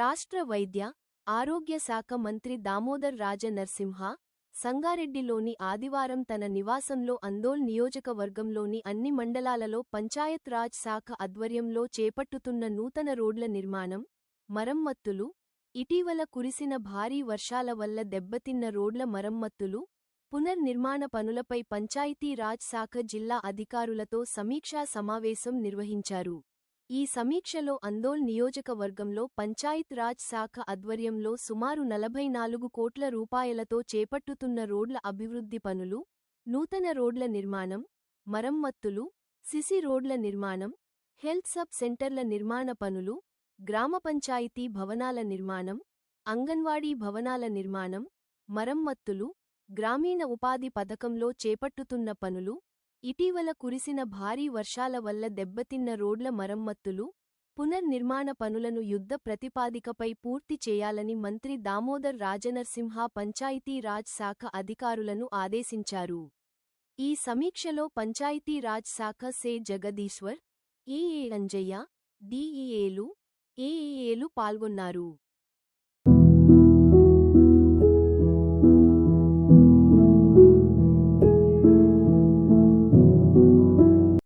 రాష్ట్ర వైద్య ఆరోగ్య శాఖ మంత్రి దామోదర్ రాజ నరసింహ సంగారెడ్డిలోని ఆదివారం తన నివాసంలో అందోల్ నియోజకవర్గంలోని అన్ని మండలాలలో పంచాయత్ రాజ్ శాఖ ఆధ్వర్యంలో చేపట్టుతున్న నూతన రోడ్ల నిర్మాణం మరమ్మత్తులు ఇటీవల కురిసిన భారీ వర్షాల వల్ల దెబ్బతిన్న రోడ్ల మరమ్మత్తులు పునర్నిర్మాణ పనులపై పంచాయతీ రాజ్ శాఖ జిల్లా అధికారులతో సమీక్షా సమావేశం నిర్వహించారు. ఈ సమీక్షలో అందోల్ నియోజకవర్గంలో పంచాయత్ రాజ్ శాఖ ఆధ్వర్యంలో సుమారు నలభై నాలుగు కోట్ల రూపాయలతో చేపట్టుతున్న రోడ్ల అభివృద్ధి పనులు నూతన రోడ్ల నిర్మాణం మరమ్మత్తులు సిసి రోడ్ల నిర్మాణం హెల్త్ సబ్ సెంటర్ల నిర్మాణ పనులు గ్రామ పంచాయతీ భవనాల నిర్మాణం అంగన్వాడీ భవనాల నిర్మాణం మరమ్మత్తులు గ్రామీణ ఉపాధి పథకంలో చేపట్టుతున్న పనులు ఇటీవల కురిసిన భారీ వర్షాల వల్ల దెబ్బతిన్న రోడ్ల మరమ్మత్తులు పునర్నిర్మాణ పనులను యుద్ధ ప్రతిపాదికపై పూర్తి చేయాలని మంత్రి దామోదర్ రాజనర్సింహ పంచాయతీ రాజ్ శాఖ అధికారులను ఆదేశించారు. ఈ సమీక్షలో పంచాయతీ రాజ్ శాఖ సే జగదీశ్వర్ ఏఏ అంజయ్య డిఈఏలు ఏఏఏలు పాల్గొన్నారు.